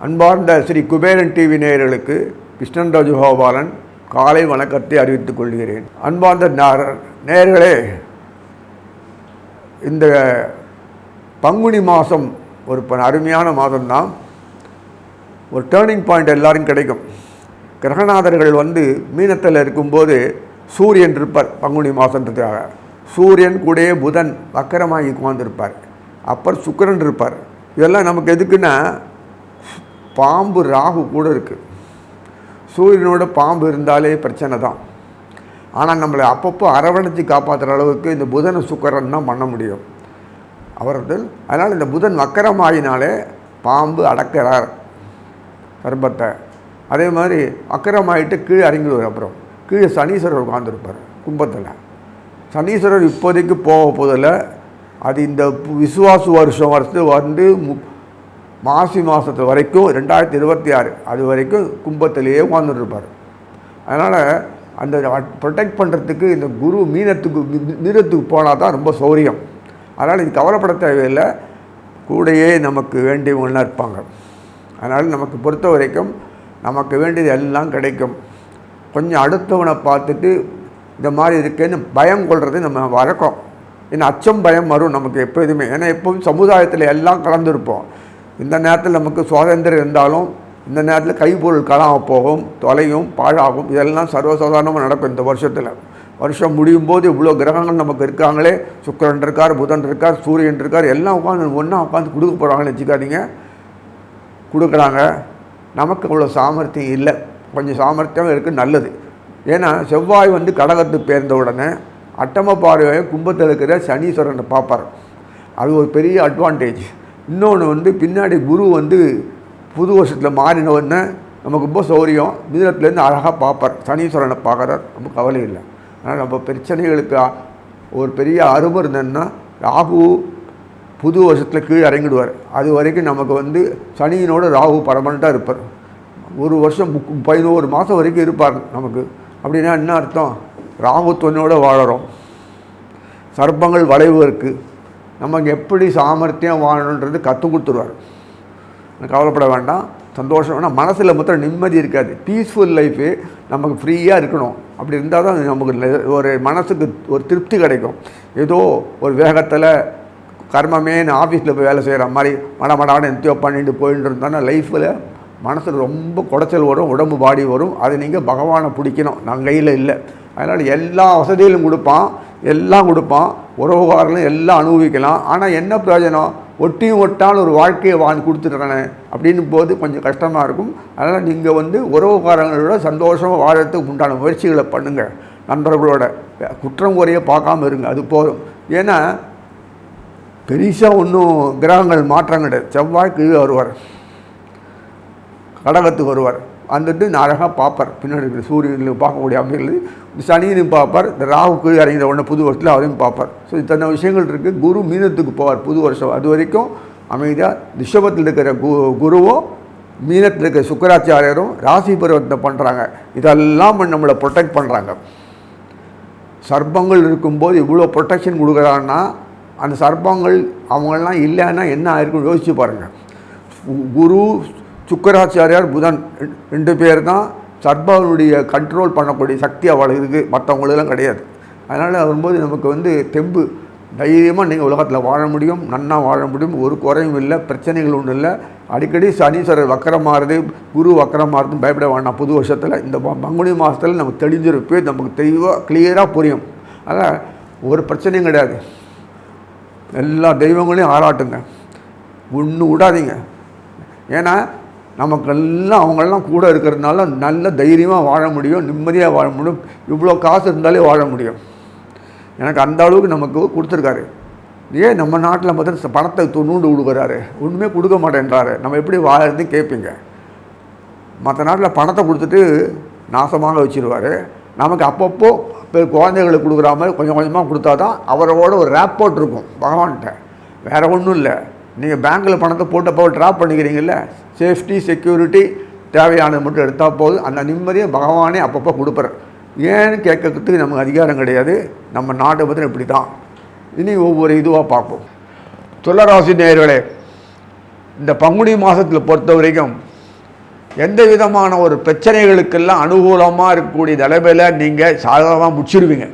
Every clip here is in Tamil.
அன்பார்ந்த ஸ்ரீ குபேரன் டிவி நேயர்களுக்கு கிருஷ்ணன் ராஜகோபாலன் காலை வணக்கத்தை அறிவித்துக் கொள்கிறேன். அன்பார்ந்த நேயர்களே இந்த பங்குனி மாதம் ஒரு ப- அருமையான மாதம்தான். ஒரு டேர்னிங் பாயிண்ட் எல்லாரும் கிடைக்கும். கிரகநாதர்கள் வந்து மீனத்தில் இருக்கும்போது சூரியன் இருப்பார் பங்குனி மாதன்றதுக்காக சூரியன் கூடயே புதன் வக்கரமாகி உட்காந்துருப்பார் அப்புறம் சுக்கரன் இருப்பார். இதெல்லாம் நமக்கு எதுக்குன்னா பாம்பு ராகு கூட இருக்குது சூரியனோட பாம்பு இருந்தாலே பிரச்சனை தான். ஆனால் நம்மளை அப்பப்போ அரவணைத்து காப்பாற்றுற அளவுக்கு இந்த புதனை சுக்கரன் தான் பண்ண முடியும். அவர்கள் அதனால் இந்த புதன் வக்கரமாயினாலே பாம்பு அடக்கிறார். கர்ப்பத்தை. அதே மாதிரி அக்கரமாயிட்டு கீழே அறிஞர் அப்புறம். கீழே சனீஸ்வரர் உட்காந்துருப்பார் கும்பத்தில். சனீஸ்வரர் இப்போதைக்கு போக போதில் அது இந்த பு- விசுவாசு வருஷம் வருஷத்து வந்து மு மாசி மாதத்து வரைக்கும் ரெண்டாயிரத்தி இருபத்தி ஆறு அது வரைக்கும் கும்பத்திலேயே உட்காந்துருப்பார் அதனால் அந்த ப்ரொடெக்ட் பண்ணுறதுக்கு இந்த குரு மீனத்துக்கு மி- மீனத்துக்கு போனால் தான் ரொம்ப சௌரியம். அதனால் இது கவலைப்பட தேவையில்லை. கூடயே நமக்கு வேண்டியவங்களாம் இருப்பாங்க. அதனால் நமக்கு பொறுத்த வரைக்கும் நமக்கு வேண்டியது எல்லாம் கிடைக்கும். கொஞ்சம் அடுத்தவனை பார்த்துட்டு இந்த மாதிரி இருக்கேன்னு பயம் கொள்வது நம்ம வழக்கம். ஏன்னா அச்சம் பயம் வரும் நமக்கு எப்போதுமே. ஏன்னா எப்பவும் சமுதாயத்தில் எல்லாம் கலந்துருப்போம். இந்த நேரத்தில் நமக்கு சுதந்திரம் இருந்தாலும் இந்த நேரத்தில் கைப்பொருள் காணாமல் போகும் தொலையும் பாழாகும். இதெல்லாம் சர்வசாதாரணமாக நடக்கும் இந்த வருஷத்தில். வருஷம் முடியும் போது இவ்வளோ கிரகங்கள் நமக்கு இருக்காங்களே. சுக்கிரன் இருக்கார் புதன் இருக்கார் சூரியன் இருக்கார். எல்லாம் உட்காந்து ஒன்றா உட்காந்து கொடுக்க போகிறாங்கன்னு வச்சுக்காதீங்க. கொடுக்குறாங்க. நமக்கு அவ்வளோ சாமர்த்தியம் இல்லை. கொஞ்சம் சாமர்த்தியம் இருக்குது நல்லது. ஏன்னா செவ்வாய் வந்து கடகத்துக்கு பேர்ந்த உடனே அட்டம பார்வையை கும்பத்தில் இருக்கிற சனீஸ்வரனை பார்ப்பார். அது ஒரு பெரிய அட்வான்டேஜ் இன்னொன்று வந்து பின்னாடி குரு வந்து புது வருஷத்தில் மாறின உடனே நமக்கு ரொம்ப சௌரியம். மிதனத்துலேருந்து அழகாக பார்ப்பார். சனீஸ்வரனை பார்க்குறார். ரொம்ப கவலை இல்லை. ஆனால் நம்ம பிரச்சனைகளுக்கு ஒரு பெரிய அருமை இருந்ததுன்னா ராகு புது வருஷத்தில் கீழே இறங்கிடுவார். அது வரைக்கும் நமக்கு வந்து சனியினோட ராகு பரமனண்ட்டாக இருப்பார். ஒரு வருஷம் பதினோரு மாதம் வரைக்கும் இருப்பார் நமக்கு. அப்படின்னா என்ன அர்த்தம்? ராகுத்துவனோட வாழறோம். சர்ப்பங்கள் வளைவு இருக்குது நமக்கு எப்படி சாமர்த்தியம் வாழணுன்றது கற்றுக் கொடுத்துருவார். கவலைப்பட வேண்டாம். சந்தோஷம். வேணாம் மனசில் மொத்தம் நிம்மதி இருக்காது. பீஸ்ஃபுல் லைஃபு நமக்கு ஃப்ரீயாக இருக்கணும். அப்படி இருந்தால் தான் நமக்கு ஒரு மனசுக்கு ஒரு திருப்தி கிடைக்கும். ஏதோ ஒரு வேகத்தில் கர்மமே நான் ஆஃபீஸில் போய் வேலை செய்கிற மாதிரி மடமடான்னு எந்தியோ பண்ணிட்டு போயிட்டு இருந்தோன்னா லைஃப்பில் மனசில் ரொம்ப குடைச்சல் வரும் உடம்பு பாடி வரும். அதை நீங்கள் பகவானை பிடிக்கணும். நான் கையில் இல்லை. அதனால் எல்லா வசதிகளும் கொடுப்பான். எல்லாம் கொடுப்பான். உறவுகாரங்களும் எல்லாம் அனுபவிக்கலாம். ஆனால் என்ன பிரயோஜனம்? ஒட்டியும் ஒட்டான ஒரு வாழ்க்கையை வாங்கி கொடுத்துட்றானே அப்படின்னு போது கொஞ்சம் கஷ்டமாக இருக்கும். அதனால் நீங்கள் வந்து உறவுகாரங்களோட சந்தோஷமாக வாழறதுக்கு உண்டான முயற்சிகளை பண்ணுங்கள் நண்பர்களோட. குற்றம் குறைய பார்க்காம இருங்க. அது போதும். ஏன்னா பெருசாக ஒன்றும் கிரகங்கள் மாற்றம் கிடையாது. செவ்வாய் வருவார் கடகத்துக்கு வருவார். வந்துட்டு நான் அழகாக பார்ப்பார். பின்னாடி இருக்கிற சூரியனில் பார்க்கக்கூடிய அமைகள் சனியனையும் பார்ப்பார். இந்த ராகுக்கு இறங்கிற உடனே புது வருஷத்தில் அவரையும் பார்ப்பார். ஸோ இத்தனை விஷயங்கள் இருக்குது குரு மீனத்துக்கு போவார் புது வருஷம். அது வரைக்கும் அமைதியாக ரிஷபத்தில் இருக்கிற கு குருவும் மீனத்தில் இருக்கிற சுக்கராச்சாரியரும் ராசி பருவத்தை பண்ணுறாங்க இதெல்லாம் நம்மளை ப்ரொடெக்ட் பண்ணுறாங்க சர்ப்பங்கள் இருக்கும்போது இவ்வளோ ப்ரொட்டெக்ஷன் கொடுக்குறாங்கன்னா அந்த சர்ப்பங்கள் அவங்களாம் இல்லைன்னா என்ன ஆயிருக்குன்னு யோசிச்சு பாருங்கள் குரு சுக்கராச்சாரியார் புதன் ரெண்டு பேர் தான் சர்ப்பனுடைய கண்ட்ரோல் பண்ணக்கூடிய சக்தி அவளுக்கு இருக்குது மற்றவங்களுக்கெல்லாம் கிடையாது. அதனால் வரும்போது நமக்கு வந்து தெம்பு. தைரியமாக நீங்கள் உலகத்தில் வாழ முடியும். நன்னா வாழ முடியும். ஒரு குறையும் இல்லை. பிரச்சனைகள் ஒன்றும் இல்லை. அடிக்கடி சனீஸ்வரர் வக்கரமாறுது குரு வக்கரமாறுதுன்னு பயப்பட வேண்டாம் புது வருஷத்தில் இந்த ப- பங்குனி மாதத்தில் நமக்கு தெளிஞ்சிருப்பே நமக்கு தெளிவாக கிளியராக புரியும். அதனால் ஒரு பிரச்சனையும் கிடையாது. எல்லா தெய்வங்களையும் ஆராட்டுங்க. ஒன்று விடாதீங்க. ஏன்னா நமக்கெல்லாம் அவங்கெல்லாம் கூட இருக்கிறதுனால நல்ல தைரியமாக வாழ முடியும் நிம்மதியாக வாழ முடியும். இவ்வளோ காசு இருந்தாலே வாழ முடியும். எனக்கு அந்த அளவுக்கு நமக்கு கொடுத்துருக்காரு. ஏன் நம்ம நாட்டில் பார்த்தா பணத்தை தொண்ணூண்டு கொடுக்குறாரு ஒன்றுமே கொடுக்க மாட்டேன்றாரு. நம்ம எப்படி வாழறது கேட்பீங்க. மற்ற நாட்டில் பணத்தை கொடுத்துட்டு நாசமாக வச்சிருவார். நமக்கு அப்பப்போ இப்போ குழந்தைகளுக்கு கொடுக்குற மாதிரி கொஞ்சம் கொஞ்சமாக கொடுத்தா தான் அவரோட ஒரு ரேப்போர்ட் இருக்கும் பகவான்கிட்ட. வேறு ஒன்றும் இல்லை. நீங்கள் பேங்க்கில் பணத்தை போட்டப்போ ட்ராப் பண்ணிக்கிறீங்கல்ல? சேஃப்டி செக்யூரிட்டி தேவையானது மட்டும் எடுத்தால் போதும். அந்த நிம்மதியை பகவானே அப்பப்போ கொடுப்பார். ஏன்னு கேட்கறதுக்கு நமக்கு அதிகாரம் கிடையாது. நம்ம நாட்டை பற்றி இப்படி தான் இனி ஒவ்வொரு இதுவாக பார்ப்போம். துளராசி நேயர்களே இந்த பங்குனி மாதத்தில் பொறுத்த வரைக்கும் எந்த விதமான ஒரு பிரச்சனைகளுக்கெல்லாம் அனுகூலமாக இருக்கக்கூடிய தலைமையில் நீங்கள் சாதகமாக முடிச்சிருவீங்க.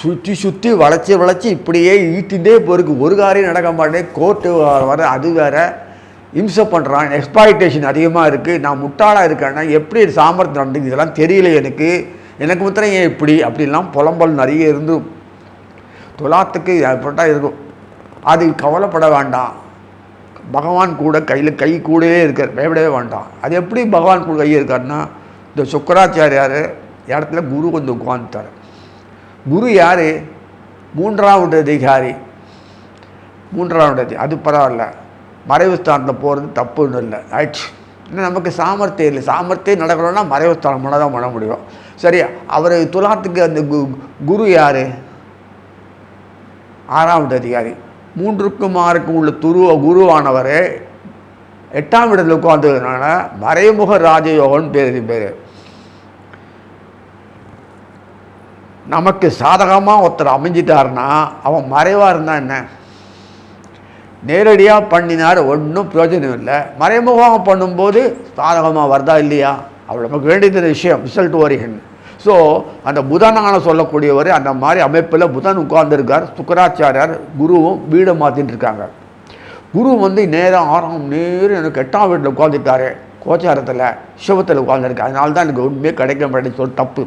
சுற்றி சுற்றி வளைச்சி வளைச்சி இப்படியே ஈட்டிகிட்டே போயிருக்கு ஒரு காரியம் நடக்க மாட்டேன் கோர்ட்டு வர அது வேற. இம்சை பண்ணுறான் எக்ஸ்பாய்டேஷன் அதிகமாக இருக்குது நான் முட்டாளாக இருக்கேன்னா எப்படி இது சாமர்த்தியம் நடந்து இதெல்லாம் தெரியல எனக்கு. எனக்கு மாத்திரம் ஏன் இப்படி? அப்படிலாம் புலம்பல் நிறைய இருந்து துலாத்துக்கு ஏற்பட்டால் இருக்கும். அது கவலைப்பட வேண்டாம். பகவான் கூட கையில் கை கூடவே இருக்கார். பயப்படவே வேண்டாம். அது எப்படி பகவான் கூட கை இருக்காருன்னா இந்த சுக்கராச்சாரியார் இடத்துல குரு வந்து உட்காந்துட்டார் குரு யார்? மூன்றாவது அதிகாரி. மூன்றாவது அதிகாரி அது பரவாயில்ல. மறைவு ஸ்தானத்தில் போகிறது தப்புன்னு இல்லை. ஆயிடுச்சு இன்னும் நமக்கு சாமர்த்தியம் இல்லை. சாமர்த்தியம் நடக்கணும்னா மறைவு ஸ்தானம் பண்ண தான் பண்ண முடியும். சரி அவர் துலாத்துக்கு அந்த கு குரு யார்? ஆறாவது அதிகாரி. மூன்றுக்கும் ஆறுக்கும் உள்ள துருவ குருவானவர் எட்டாம் இடத்துல உட்காந்துனால மறைமுக ராஜயோகம்னு பேர் பேர் நமக்கு சாதகமாக ஒருத்தர் அமைஞ்சிட்டாருன்னா அவன் மறைவாக இருந்தால் என்ன? நேரடியாக பண்ணினார் ஒன்றும் பிரயோஜனம் இல்லை. மறைமுகமாக பண்ணும்போது சாதகமாக வருதா இல்லையா? அவ்வளோ நமக்கு வேண்டியது விஷயம் ரிசல்ட் ஓரியன் ஸோ அந்த புதனான சொல்லக்கூடியவர் அந்த மாதிரி அமைப்பில் புதன் உட்கார்ந்துருக்கார். சுக்கராச்சாரியார் குருவும் வீடை மாற்றிட்டு இருக்காங்க. குரு வந்து நேரம் ஆறாம் நேரம் எனக்கு எட்டாம் வீட்டில் உட்காந்துட்டாரு கோச்சாரத்தில் சிவத்தில் உட்காந்துருக்கு அதனால தான் எனக்கு உண்மையே கிடைக்க மாட்டேன்னு சொல்லி தப்பு.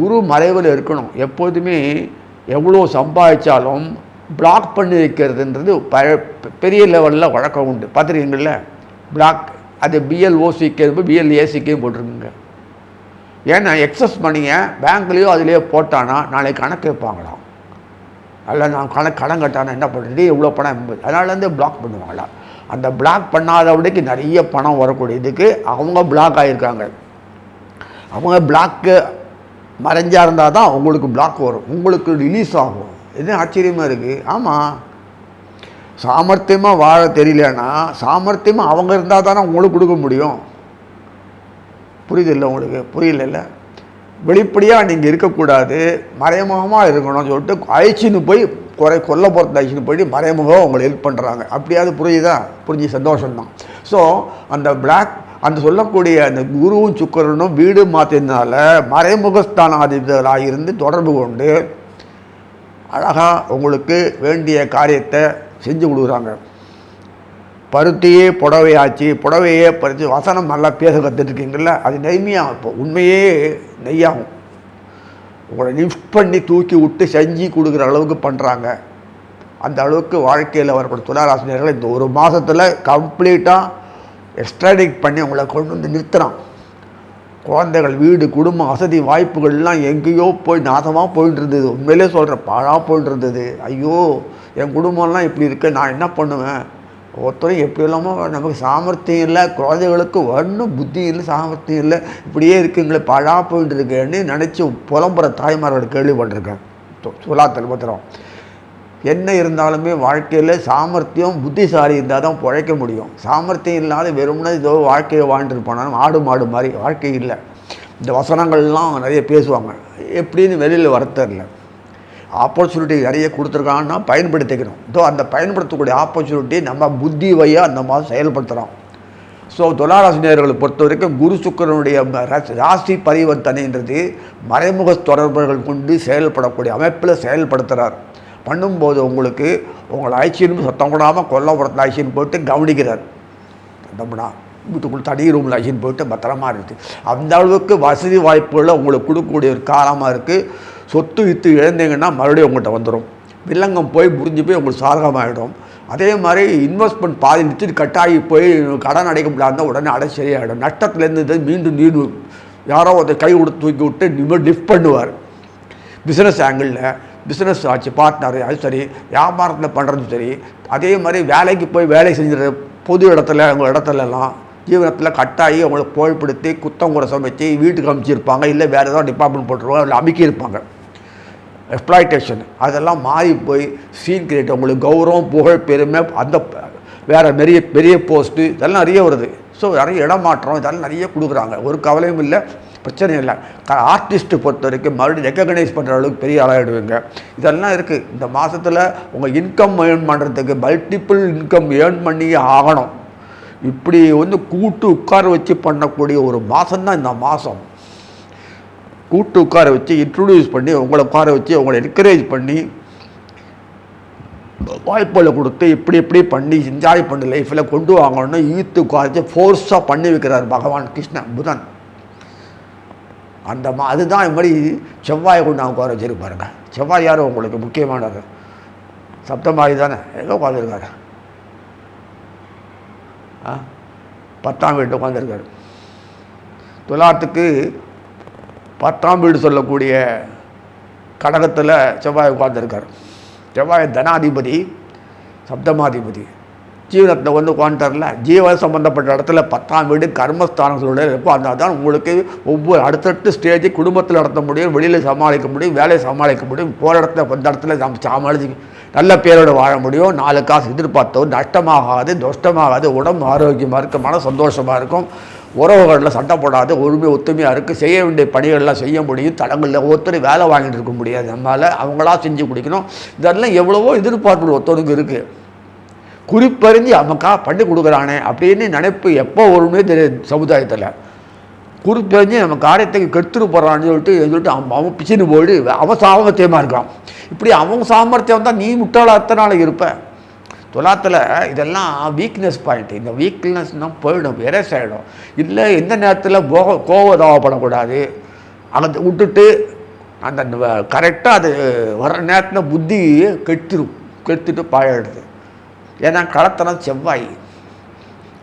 குரு மறைவில் இருக்கணும். எப்போதுமே எவ்வளோ சம்பாதிச்சாலும் பிளாக் பண்ணி வைக்கிறதுன்றது ப பெரிய லெவலில் வழக்கம் உண்டு. பார்த்துருக்கீங்கள பிளாக் அது பிஎல்ஓசிக்கு பிஎல்ஏசிக்கையும் போட்டிருக்குங்க. ஏன்னா எக்ஸஸ் மணியை பேங்க்லேயோ அதுலேயோ போட்டானா நாளைக்கு கணக்கு வைப்பாங்களாம். அதில் நான் கணக்கு கடன் கட்டானா என்ன பண்ணுறது இவ்வளோ பணம் எண்பது அதனாலேருந்து பிளாக் பண்ணுவாங்களா? அந்த பிளாக் பண்ணாதபடிக்கு நிறைய பணம் வரக்கூடியதுக்கு அவங்க பிளாக் ஆகியிருக்காங்க அவங்க பிளாக்கு மறைஞ்சா இருந்தால் தான் உங்களுக்கு பிளாக் வரும். உங்களுக்கு ரிலீஸ் ஆகும். இது ஆச்சரியமாக இருக்குது ஆமாம் சாமர்த்தியமாக வாழ தெரியலன்னா சாமர்த்தியமாக அவங்க இருந்தால் தானே உங்களுக்கு கொடுக்க முடியும். புரியுதில்ல உங்களுக்கு? புரியல வெளிப்படையாக நீங்கள் இருக்கக்கூடாது. மறைமுகமாக இருக்கணும்னு சொல்லிட்டு அழைச்சின்னு போய் குறை கொல்ல போகிறது அழைச்சின்னு போய் மறைமுகம் உங்களை ஹெல்ப் பண்ணுறாங்க அப்படியாவது புரியுதா? புரிஞ்சு சந்தோஷம்தான். ஸோ அந்த பிளாக் அந்த சொல்லக்கூடிய அந்த குருவும் சுக்கரனும் வீடு மாற்றினால மறைமுகஸ்தானாதிபதிகளாக இருந்து தொடர்பு கொண்டு அழகாக உங்களுக்கு வேண்டிய காரியத்தை செஞ்சு கொடுக்குறாங்க. பருத்தியே புடவையாச்சு புடவையே பறித்து வசனம் நல்லா பேச கற்றுட்ருக்கீங்கள அது நெய்மையாகும் இப்போ உண்மையே நெய்யாகும். உங்களை லிஃப்ட் பண்ணி தூக்கி விட்டு செஞ்சு கொடுக்குற அளவுக்கு பண்ணுறாங்க அந்த அளவுக்கு வாழ்க்கையில் வரக்கூடிய துளாராசினியர்கள் இந்த ஒரு மாதத்தில் கம்ப்ளீட்டாக எக்ஸ்ட்ராடிக் பண்ணி உங்களை கொண்டு வந்து நிறுத்துகிறான் குழந்தைகள் வீடு குடும்பம் வசதி வாய்ப்புகள்லாம் எங்கேயோ போய் நாசமாக போயிட்டு இருந்தது உண்மையிலே சொல்கிறேன் பாழாக போயிட்டு இருந்தது ஐயோ என் குடும்பம்லாம் இப்படி இருக்கு நான் என்ன பண்ணுவேன்? ஒருத்தரும் எப்படி இல்லாமல் நமக்கு சாமர்த்தியம் இல்லை குழந்தைகளுக்கு ஒன்றும் புத்தி இல்லை சாமர்த்தியம் இல்லை. இப்படியே இருக்குங்களே பாழாக போயிட்டு இருக்கேன்னு நினச்சி புலம்புற தாய்மாரோட கேள்விப்பட்டிருக்கேன். சுலா பத்திரம் என்ன இருந்தாலுமே வாழ்க்கையில் சாமர்த்தியம் புத்திசாலி இருந்தால் தான் பிழைக்க முடியும். சாமர்த்தியம் இல்லாத வெறும்னா ஏதோ வாழ்க்கையை வாழ்ந்துருப்பானாலும் ஆடு மாடு மாதிரி வாழ்க்கை இல்லை. இந்த வசனங்கள்லாம் நிறைய பேசுவாங்க. எப்படின்னு வெளியில் வரத்தரில்ல ஆப்பர்ச்சுனிட்டி நிறைய கொடுத்துருக்காங்கன்னா பயன்படுத்திக்கணும். ஸோ அந்த பயன்படுத்தக்கூடிய ஆப்பர்ச்சுனிட்டி நம்ம புத்தி வையாக அந்த மாதிரி செயல்படுத்துகிறோம் ஸோ துளாராசினியர்களை பொறுத்த வரைக்கும் குரு சுக்கரனுடைய ராசி பரிவர்த்தனைன்றது மறைமுக தொடர்புகள் கொண்டு செயல்படக்கூடிய அமைப்பில் செயல்படுத்துகிறார் பண்ணும்போது உங்களுக்கு உங்களை ஐச்சின்னு சத்தம் கூடாமல் கொல்லப்புறத்தில் ஐச்சின்னு போட்டு கவனிக்கிறார். தம்புனா வீட்டுக்குள்ள தனி ரூமில் ஐச்சின்னு போட்டு பத்திரமா இருக்குது அந்த அளவுக்கு வசதி வாய்ப்புகளை உங்களுக்கு கொடுக்கக்கூடிய ஒரு காலமாக இருக்குது சொத்து வித்து இழந்தீங்கன்னா மறுபடியும் உங்கள்கிட்ட வந்துடும் வில்லங்கம் போய் புரிஞ்சு போய் உங்களுக்கு சாதகமாகிடும் அதே மாதிரி இன்வெஸ்ட்மெண்ட் பாதி நிறுத்தி கட்டாயி போய் கடன் அடைக்க முடியாத உடனே அடை சரியாகிடும் நஷ்டத்துலேருந்து மீண்டும் நீர் யாரோ ஒருத்தர் கை கொடுத்து தூக்கி விட்டு நிமிடம் லிஃப்ட் பண்ணுவார். பிஸ்னஸ் ஆங்கிளில் பிஸ்னஸ் ஆச்சு பார்ட்னர் அது சரி வியாபாரத்தில் பண்ணுறதும் சரி. அதே மாதிரி வேலைக்கு போய் வேலை செஞ்சுற பொது இடத்துல அவங்க இடத்துலலாம் ஜீவனத்தில் கட்டாயி அவங்கள புகழ்படுத்தி குத்தம் கூட சமைச்சு வீட்டுக்கு அமைச்சிருப்பாங்க இல்லை வேறு ஏதாவது டிபார்ட்மெண்ட் போட்டுருவாங்க இல்லை அமைக்கியிருப்பாங்க எக்ஸ்ப்ளாய்டேஷன் அதெல்லாம் மாறி போய் சீன் கிரியேட் அவங்களுக்கு கௌரவம் புகழ் பெருமை அந்த வேறு பெரிய பெரிய போஸ்ட்டு இதெல்லாம் நிறைய வருது. ஸோ நிறைய இடமாற்றம் இதெல்லாம் நிறைய கொடுக்குறாங்க. ஒரு கவலையும் இல்லை பிரச்சனை இல்லை. ஆர்டிஸ்ட்டு பொறுத்த வரைக்கும் மறுபடியும் ரெக்கக்னைஸ் பண்ணுற அளவுக்கு பெரிய ஆளாகிடுவீங்க இதெல்லாம் இருக்குது இந்த மாதத்தில் உங்கள் இன்கம் ஏர்ன் பண்ணுறதுக்கு மல்டிபிள் இன்கம் ஏர்ன் பண்ணி ஆகணும். இப்படி வந்து கூட்டு உட்கார வச்சு பண்ணக்கூடிய ஒரு மாதம்தான் இந்த மாதம் கூட்டு உட்கார வச்சு இன்ட்ரடியூஸ் பண்ணி உங்களை உட்கார வச்சு உங்களை என்கரேஜ் பண்ணி வாய்ப்புகளை கொடுத்து இப்படி இப்படி பண்ணி என்ஜாய் பண்ணி லைஃப்பில் கொண்டு வாங்கணும்னு ஈத்து உட்கார ஃபோர்ஸாக பண்ணி வைக்கிறார் பகவான் கிருஷ்ணன் புதன். அந்த மா அதுதான் இது மாதிரி செவ்வாயை கொண்டு அவங்க உட்கார வச்சிருப்பாருங்க செவ்வாய் யார்? உங்களுக்கு முக்கியமானது. சப்தமாயி தானே? எங்கே உட்காந்துருக்காரு ஆ? பத்தாம் வீட்டு உட்காந்துருக்காரு துலாத்துக்கு பத்தாம் வீடு சொல்லக்கூடிய கடகத்தில் செவ்வாய் உட்காந்துருக்காரு செவ்வாய் தனாதிபதி சப்தமாதிபதி. ஜீவனத்தில் வந்து உட்காந்துட்டார்ல ஜீவ சம்மந்தப்பட்ட இடத்துல பத்தாம் வீடு கர்மஸ்தானங்களோட இருக்கும். அந்த தான் உங்களுக்கு ஒவ்வொரு அடுத்தடுத்த ஸ்டேஜ் குடும்பத்தில் நடத்த முடியும் வெளியில் சமாளிக்க முடியும் வேலையை சமாளிக்க முடியும். போகிற இடத்துல வந்த இடத்துல நம்ம சமாளிச்சு நல்ல பேரோடு வாழ முடியும். நாலு காசு எதிர்பார்த்தோம். நஷ்டமாகாது நஷ்டமாகாது உடம்பு ஆரோக்கியமாக இருக்கும் மன சந்தோஷமாக இருக்கும். உறவுகளில் சண்டை போடாது ஒருமை ஒத்துமையாக இருக்குது செய்ய வேண்டிய பணிகள்லாம் செய்ய முடியும் தடங்களில் ஒருத்தர் வேலை வாங்கிட்டு இருக்க முடியாது. நம்மளால் அவங்களா செஞ்சு கொடுக்கணும். இதெல்லாம் எவ்வளவோ எதிர்பார்ப்பு ஒருத்தவனுக்கு இருக்குது குறிப்பறிஞ்சு அவனுக்கா பண்ணி கொடுக்குறானே அப்படின்னு நினைப்பு எப்போ வரும்னே தெரியாது சமுதாயத்தில். குறிப்பறிஞ்சு நம்ம காரியத்தை கெடுத்துட்டு போகிறான்னு சொல்லிட்டு சொல்லிட்டு அவன் அவன் பிச்சுன்னு போயிட்டு அவன் சாமர்த்தியமாக இருக்கான். இப்படி அவன் சாமர்த்தியம் தான் நீ முட்டாளா அத்தனை நாளைக்கு இருப்பேன் துலாத்தில் இதெல்லாம் வீக்னஸ் பாயிண்ட் இந்த வீக்னஸ்னால் போயிடும் எரேஸ் ஆகிடும் இல்லை எந்த நேரத்தில் போக கோவதாவப்படக்கூடாது அதை விட்டுட்டு அந்த கரெக்டாக அது வர நேரத்தில் புத்தி கெடுத்துரும் கெடுத்துட்டு பாயிடுது ஏன்னா களத்தனம் செவ்வாய்.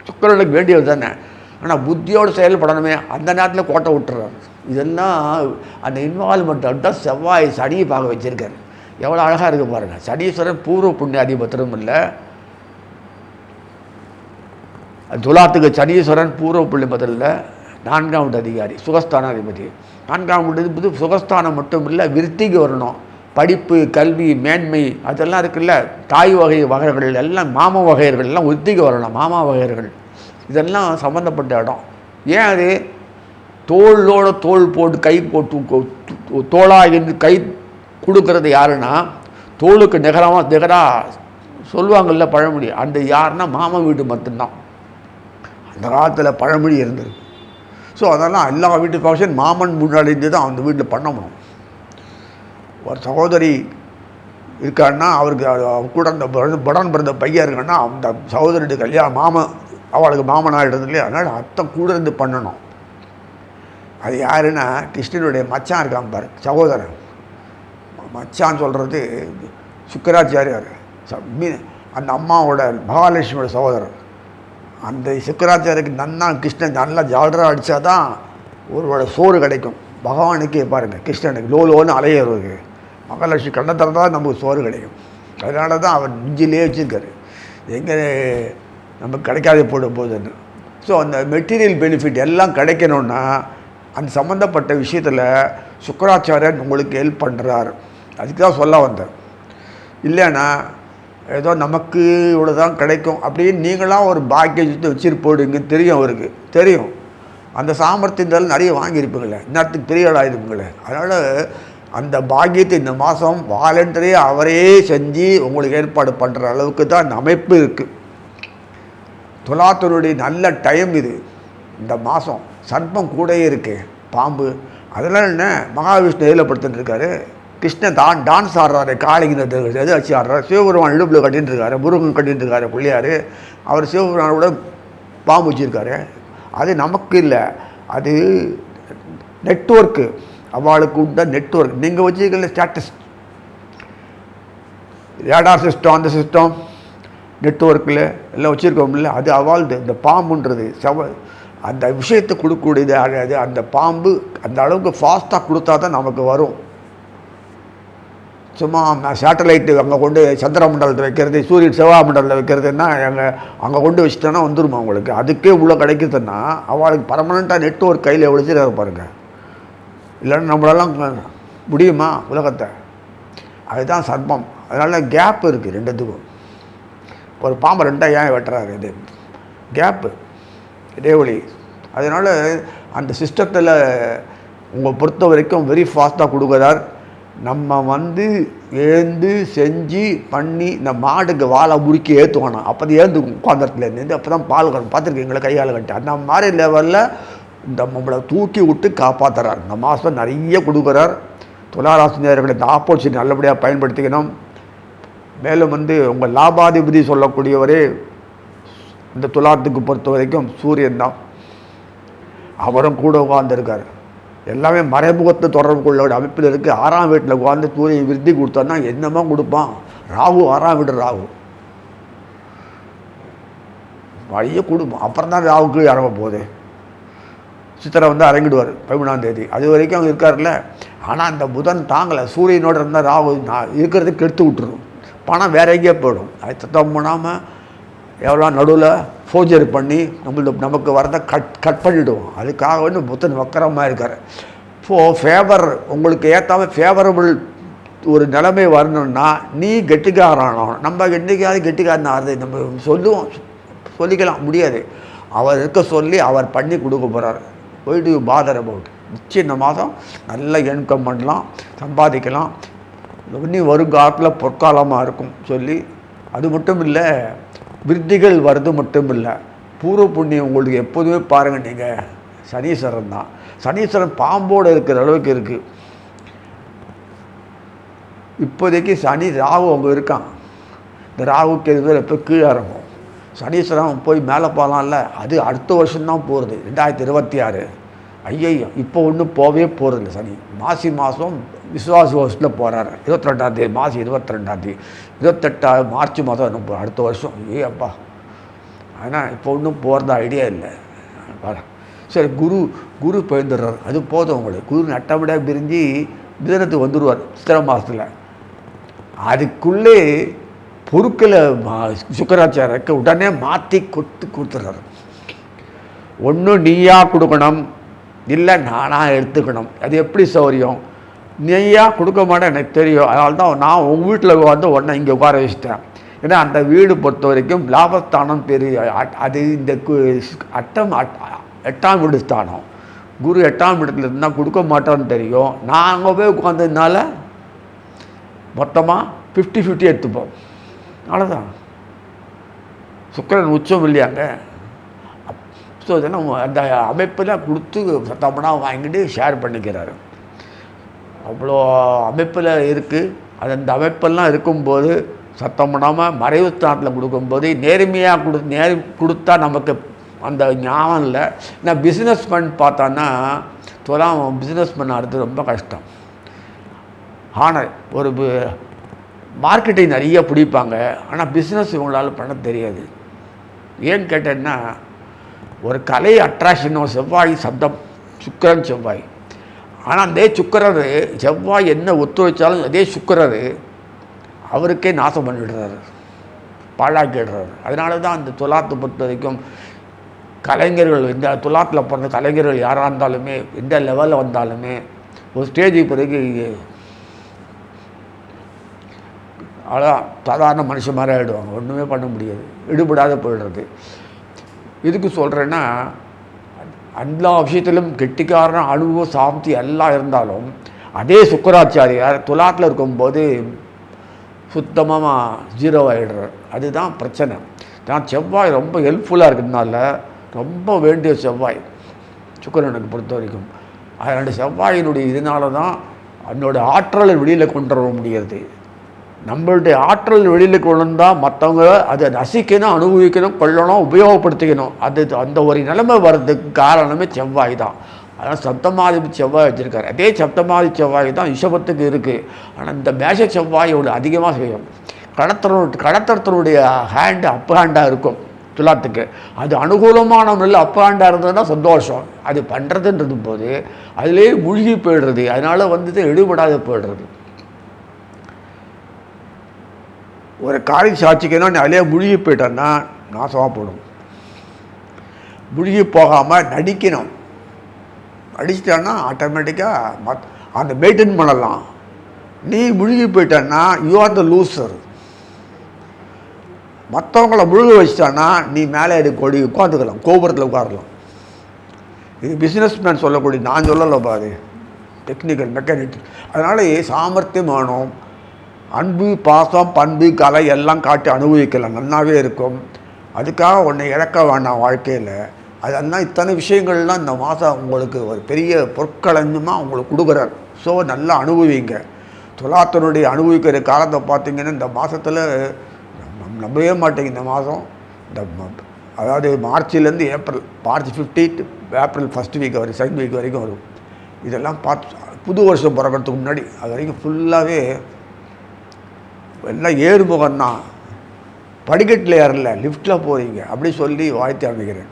சுக்கரனுக்கு வேண்டியது தானே. ஆனால் புத்தியோடு செயல்படணுமே அந்த நேரத்தில் கோட்டை விட்டுறாரு. இதெல்லாம் அந்த இன்வால்மெண்ட் தான் செவ்வாய் சனியை பார்க்க வச்சுருக்காரு. எவ்வளோ அழகாக இருக்குது பாருங்கள் சனீஸ்வரன் பூர்வ புண்ணிய அதிபத்திரம் இல்லை. துலாத்துக்கு சனீஸ்வரன் பூர்வ புள்ளி பதிலில் நான்காம் வீட்டு அதிகாரி சுகஸ்தான அதிபதி நான்காம் வீட்டு சுகஸ்தானம் மட்டும் இல்லை விருத்திக்கு வரணும். படிப்பு கல்வி மேன்மை அதெல்லாம் இருக்குல்ல. தாய் வகை வகைகள் எல்லாம் மாமா வகையர்கள் எல்லாம் உத்திக்கு வரணும் மாமா வகையர்கள் இதெல்லாம் சம்மந்தப்பட்ட இடம். ஏன் அது? தோளோட தோல் போட்டு கை போட்டு தோளாக கை கொடுக்கறது யாருன்னா தோளுக்கு நிகரமாக நிகராக சொல்லுவாங்கள்ல பழமொழி அந்த யாருன்னா மாமன் வீடு மட்டும்தான். அந்த காலத்தில் பழமொழி இருந்தது ஸோ அதெல்லாம் எல்லா வீட்டு ஃபங்க்ஷன் மாமன் முன்னாடி இருந்து தான் அந்த வீட்டில் பண்ணணும் ஒரு சகோதரி இருக்கான்னா அவருக்கு கூட அந்த படன் பிறந்த பையன் இருக்கான்னா அந்த சகோதரிட்டு கல்யாணம் மாமன் அவளுக்கு மாமன் ஆகிடுறது இல்லையா? அதனால் அத்தை கூட இருந்து பண்ணணும். அது யாருன்னா கிருஷ்ணனுடைய மச்சான் இருக்கான் பாரு சகோதரன். மச்சான் சொல்கிறது சுக்கராச்சாரியார் மீ அந்த அம்மாவோட மகாலட்சுமியோட சகோதரர். அந்த சுக்கராச்சாரியருக்கு நன்னா கிருஷ்ணன் நல்லா ஜாலராக அடித்தா தான் ஒருவோட சோறு கிடைக்கும். பகவானுக்கே பாருங்கள் கிருஷ்ணனுக்கு லோ லோன்னு அலையிறதுக்கு மகாலட்சுமி கண்ணை திறந்தால் நமக்கு சோறு கிடைக்கும். அதனால தான் அவர் நெஞ்சிலே வச்சுருக்காரு. எங்கே நமக்கு கிடைக்காத போட போகுதுன்னு ஸோ அந்த மெட்டீரியல் பெனிஃபிட் எல்லாம் கிடைக்கணுன்னா அந்த சம்மந்தப்பட்ட விஷயத்தில் சுக்கராச்சாரியன் உங்களுக்கு ஹெல்ப் பண்ணுறாரு அதுக்கு தான் சொல்ல வந்தேன். இல்லைன்னா ஏதோ நமக்கு இவ்வளோ தான் கிடைக்கும் அப்படின்னு நீங்களாம் ஒரு பாக்கியத்தை வச்சுருப்போடுங்க தெரியும் அவருக்கு. தெரியும். அந்த சாமர்த்தியத்தால் நிறைய வாங்கியிருப்பீங்களே. இன்னத்துக்கு பெரிய ஆளாயிருப்பீங்களே அதனால் அந்த பாக்கியத்தை இந்த மாதம் வாலண்டரே அவரே செஞ்சு உங்களுக்கு ஏற்பாடு பண்ணுற அளவுக்கு தான் இந்த அமைப்பு இருக்குது துலாத்தருடைய நல்ல டைம் இது. இந்த மாதம் சர்ப்பம் கூடயே இருக்கு. பாம்பு. அதெல்லாம் என்ன? மகாவிஷ்ணு எதில் படுத்துட்டு இருக்காரு? கிருஷ்ணன் தான் டான்ஸ் ஆடுறாரு காளிங்கிறது எது வச்சு ஆடுறாரு. சிவபெருமான் இடுப்பில் கட்டின்னு இருக்காரு முருகன் கட்டின்னு இருக்காரு பிள்ளையார். அவர் சிவபெருமானோட பாம்பு வச்சுருக்காரு. அது நமக்கு இல்லை. அது நெட்ஒர்க்கு அவளுக்கு உண்ட நெட்ஒர்க் நீங்கள் வச்சுருக்கல ஸ்டேட்டஸ் ரேடார் சிஸ்டம் அந்த சிஸ்டம் நெட்ஒர்க்கில் எல்லாம் வச்சுருக்கோம்ல அது அவால்து இந்த பாம்புன்றது செவ அந்த விஷயத்தை கொடுக்கக்கூடியது அது அந்த பாம்பு அந்த அளவுக்கு ஃபாஸ்ட்டாக கொடுத்தா தான் நமக்கு வரும். சும்மா சேட்டலைட்டு அங்கே கொண்டு சந்திர மண்டலத்தில் வைக்கிறது சூரியன் செவ்வாய் மண்டலத்தில் வைக்கிறதுன்னா எங்கள் அங்கே கொண்டு வச்சுட்டோன்னா வந்துருமா உங்களுக்கு? அதுக்கே உள்ளே கிடைக்குதுன்னா அவளுக்கு பர்மனெண்ட்டாக நெட்ஒர்க் கையில் ஒழிச்சிடாரு பாருங்கள் இல்லைன்னா நம்மளெல்லாம் முடியுமா உலகத்தை? அதுதான் சர்ப்பம் அதனால் கேப் இருக்குது ரெண்டுத்துக்கும். ஒரு பாம்பை ரெண்டாக ஏன் வெட்டுறாரு இது? கேப்பு இடைவெளி. அதனால் அந்த சிஸ்டத்தில் உங்களை பொறுத்த வரைக்கும் வெரி ஃபாஸ்ட்டாக கொடுக்குறார். நம்ம வந்து ஏந்து செஞ்சு பண்ணி இந்த மாடுக்கு வாழை முறுக்கி ஏற்றுக்கணும் அப்போ தான் ஏந்து உட்காந்துறதுலேருந்து அப்போ தான் பால் கணும் பார்த்துருக்கீங்களா? கையால் கட்டி. அந்த மாதிரி லெவலில் இந்த நம்மளை தூக்கி விட்டு காப்பாற்றுறார் இந்த மாதம் நிறைய கொடுக்குறார். துளாராசினியர்களை இந்த ஆப்போசிட் நல்லபடியாக பயன்படுத்திக்கணும். மேலும் வந்து உங்கள் லாபாதிபதி சொல்லக்கூடியவரே இந்த துலாத்துக்கு பொறுத்த வரைக்கும் சூரியன் தான். அவரும் கூட உட்காந்துருக்கார் எல்லாமே மறைமுகத்தை தொடர்பு கொள்ள அமைப்பில் இருக்குது ஆறாம் வீட்டில் உட்காந்து சூரியன் விருத்தி கொடுத்தான்னா என்னமோ கொடுப்பான். ராகு ஆறாம் வீடு ராகு. வழிய கொடுப்போம் அப்புறம் தான் ராகுக்கு இறங்க போகுது. சித்திரை வந்து அரங்கிடுவார் பதிமூணாம் தேதி. அது வரைக்கும் அவங்க இருக்கார்ல ஆனால் அந்த புதன் தாங்கலை. சூரியனோட இருந்தால் ராகு நான் இருக்கிறதுக்கு கெடுத்து விட்டுரும். பணம் வேற எங்கேயோ போயிடும். அது சுத்தம் பண்ணாமல் எவ்வளோ நடுவில் ஃபோர்ஜரி பண்ணி நம்மளுக்கு நமக்கு வரதை கட் கட் பண்ணிவிடுவோம் அதுக்காக வந்து புத்தன் வக்கரமாக இருக்கார். இப்போது ஃபேவர் உங்களுக்கு ஏற்றாம ஃபேவரபிள் ஒரு நிலைமை வரணும்னா நீ கெட்டிக்காரணும் நம்ம என்றைக்காவது கெட்டிக்காரன் ஆகுது நம்ம சொல்லுவோம். சொல்லிக்கலாம் முடியாது. அவர் இருக்க சொல்லி அவர் பண்ணி கொடுக்க போகிறார் போயிட்டு பாதர் அபவுட் நிச்சயம் இந்த மாதம் நல்ல இன்கம் பண்ணலாம் சம்பாதிக்கலாம். இன்னும் வருங்காலத்தில் பொற்காலமாக இருக்கும் சொல்லி. அது மட்டும் இல்லை விருத்திகள் வருது மட்டும் இல்லை பூர்வ புண்ணியம் உங்களுக்கு எப்போதுமே பாருங்கள் நீங்கள் சனீஸ்வரன் தான். சனீஸ்வரன் பாம்போடு இருக்கிற அளவுக்கு இருக்குது இப்போதைக்கு சனி ராகு அவங்க இருக்கான் இந்த ராகுக்கு எதுவும் எப்போ கீழே இறங்கும். சனீஸ்வரன் போய் மேலே போகலாம்ல அது அடுத்த வருஷம்தான் போகிறது ரெண்டாயிரத்தி இருபத்தி ஆறு. ஐயையோ இப்போ ஒன்றும் போகவே போகிறதில்ல சனி. மாசி மாதம் விஸ்வாச வருஷத்தில் போகிறாரு இருபத்தி ரெண்டாந்தேதி மாசி இருபத்தி ரெண்டாந்தேதி இருபத்தெட்டாவது மார்ச் மாதம் இன்னும் அடுத்த வருஷம். ஏ அப்பா ஆனால் இப்போ ஒன்றும் போகிறதா ஐடியா இல்லை. சரி குரு குரு போயிருந்துடுறார். அது போதும் உங்களுக்கு. குரு நட்டபடியாக பிரிஞ்சு மிதனத்துக்கு வந்துடுவார் சித்திரை மாதத்தில் அதுக்குள்ளே பொருட்களை சுக்கராச்சாரக்கு உடனே மாற்றி கொடுத்து கொடுத்துட்றாரு. ஒன்று நீயா கொடுக்கணும். இல்லை நானாக எடுத்துக்கணும். அது எப்படி சௌரியம்? நீயா கொடுக்க மாட்டேன் எனக்கு தெரியும். அதனால தான் நான் உங்கள் வீட்டில் வந்து உடனே இங்கே உட்கார வச்சுட்டேன். ஏன்னா அந்த வீடு பொறுத்த வரைக்கும் லாபஸ்தானம் பெரிய அது இந்த அட்டம் எட்டாம் வீடு ஸ்தானம். குரு எட்டாம் இடத்துல இருந்தால் கொடுக்க மாட்டேன்னு தெரியும். நான் அங்கே போய் உட்காந்ததுனால மொத்தமாக ஃபிஃப்டி ஃபிஃப்டி எடுத்துப்போம். அவ்வளோதான் சுக்கரன் உச்சம் இல்லையாங்க ஸோ இதெல்லாம் அந்த அமைப்பில் கொடுத்து சத்தமனாக வாங்கிட்டு ஷேர் பண்ணிக்கிறாரு. அவ்வளோ அமைப்பில் இருக்குது அது அந்த அமைப்பெல்லாம் இருக்கும்போது சத்தம் பண்ணாமல் மறைவு ஸ்தானத்தில் கொடுக்கும்போது நேர்மையாக கொடு நேர் கொடுத்தா நமக்கு அந்த ஞாபகம் இல்லை. நான் பிஸ்னஸ் பார்த்தோன்னா பார்த்தான்னா துலாம் பிஸ்னஸ் பண்ண ரொம்ப கஷ்டம். ஆனால் ஒரு மார்க்கெட்டை நிறைய பிடிப்பாங்க. ஆனால் பிஸ்னஸ் இவங்களால் பண்ண தெரியாது. ஏன்னு கேட்டேன்னா ஒரு கலை அட்ராக்ஷனோ செவ்வாய் சப்தம் சுக்கிரன் செவ்வாய். ஆனால் அதே சுக்கரர் செவ்வாய் என்ன ஒத்துழைச்சாலும் அதே சுக்கரர் அவருக்கே நாசம் பண்ணிவிடுறாரு பாழாக்கிடுறாரு. அதனால தான் அந்த துலாத்தை பொறுத்த வரைக்கும் கலைஞர்கள் இந்த துலாத்தில் பிறந்த கலைஞர்கள் யாராக இருந்தாலுமே எந்த லெவலில் வந்தாலுமே ஒரு ஸ்டேஜுக்கு பிறகு அதான் சாதாரண மனுஷன் மாதிரி ஆகிடுவாங்க ஒன்றுமே பண்ண முடியாது. ஈடுபடாத போயிடுறது. இதுக்கு சொல்கிறேன்னா எல்லா விஷயத்திலும் கெட்டிக்காரன அனுபவ சாந்தி எல்லாம் இருந்தாலும் அதே சுக்கராச்சாரியார் துலாத்தில் இருக்கும்போது சுத்தமாக ஜீரோ ஆகிடுறார் அதுதான் பிரச்சனை. நான் செவ்வாய் ரொம்ப ஹெல்ப்ஃபுல்லாக இருக்கிறதுனால ரொம்ப வேண்டிய செவ்வாய். சுக்கரனுக்கு பொறுத்த வரைக்கும் அதனுடைய செவ்வாயினுடைய இதனால தான் அதனோட ஆற்றலை வெளியில் கொண்டு வர முடியாது நம்மளுடைய ஆற்றல் வெளியில் கொண்டு மற்றவங்க அதை ரசிக்கணும் அனுபவிக்கணும் கொள்ளணும் உபயோகப்படுத்திக்கணும். அது அந்த ஒரு நிலைமை வர்றதுக்கு காரணமே செவ்வாய் தான். அதனால் சப்தமாதி செவ்வாய் வச்சுருக்காரு. அதே சப்தமாதி செவ்வாய் தான் ரிஷபத்துக்கு இருக்குது ஆனால் இந்த மேஷ செவ்வாயோட அதிகமாக செய்யும். கடத்தனோட கடத்தனத்தினுடைய ஹேண்டு அப் ஹேண்டாக இருக்கும் துலாத்துக்கு. அது அனுகூலமான முறையில் அப் ஹேண்டாக இருந்ததுன்னா சந்தோஷம். அது பண்ணுறதுன்றது போது அதிலே மூழ்கி போயிடுறது. அதனால் வந்துட்டு எடுபடாத போயிடுறது. ஒரு காரியம் சாட்சிக்கணும் நீ அதிலே முழுகி போயிட்டேன்னா நாசமாக போடும் முழுகி போகாமல் நடிக்கணும். நடிச்சிட்டேன்னா ஆட்டோமேட்டிக்காக மத் அந்த மெயின்டைன் பண்ணலாம். நீ முழுகி போயிட்டேன்னா யூ ஆர் த லூசர் மற்றவங்கள முழுக வச்சிட்டான்னா நீ மேலே எடுக்க கொடி உட்காந்துக்கலாம் கோபுரத்தில் உட்காரலாம். இது பிஸ்னஸ் மேன் சொல்லக்கூடிய நான் சொல்லலை பாரு. டெக்னிக்கல் மெக்கானிக் அதனால் சாமர்த்தியம் வேணும் அன்பு பாசம் பண்பு கலை எல்லாம் காட்டி அனுபவிக்கலாம் நல்லாவே இருக்கும். அதுக்காக உன்னை இழக்க வேண்டாம் வாழ்க்கையில். அதெல்லாம் இத்தனை விஷயங்கள்லாம் இந்த மாதம் உங்களுக்கு ஒரு பெரிய பொற்களஞ்சமாக உங்களுக்கு கொடுக்குறார். ஸோ நல்லா அனுபவிங்க. துலாத்தனுடைய அனுபவிக்கிற காலத்தை பார்த்திங்கன்னா இந்த மாதத்தில் நம்பவே மாட்டேங்க இந்த மாதம். இந்த அதாவது மார்ச்லேருந்து April March fifteenth April first week வரைக்கும் செகண்ட் வீக் வரைக்கும் வரும். இதெல்லாம் பார்த்து புது வருஷம் பிறக்கிறதுக்கு முன்னாடி அது வரைக்கும் ஃபுல்லாகவே எல்லாம் ஏறுபோகன்னா படிக்கட்டில் ஏறல லிஃப்ட்டில் போகிறீங்க அப்படி சொல்லி வாழ்த்து அமைக்கிறேன்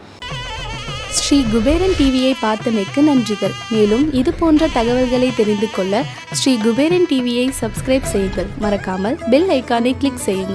ஸ்ரீ குபேரன் டிவியை பார்த்தமைக்கு நன்றிகள். மேலும் இது போன்ற தகவல்களை தெரிந்து கொள்ள ஸ்ரீ குபேரன் டிவியை சப்ஸ்கிரைப் செய்யுங்கள். மறக்காமல் பெல் ஐக்கானை கிளிக் செய்யுங்கள்.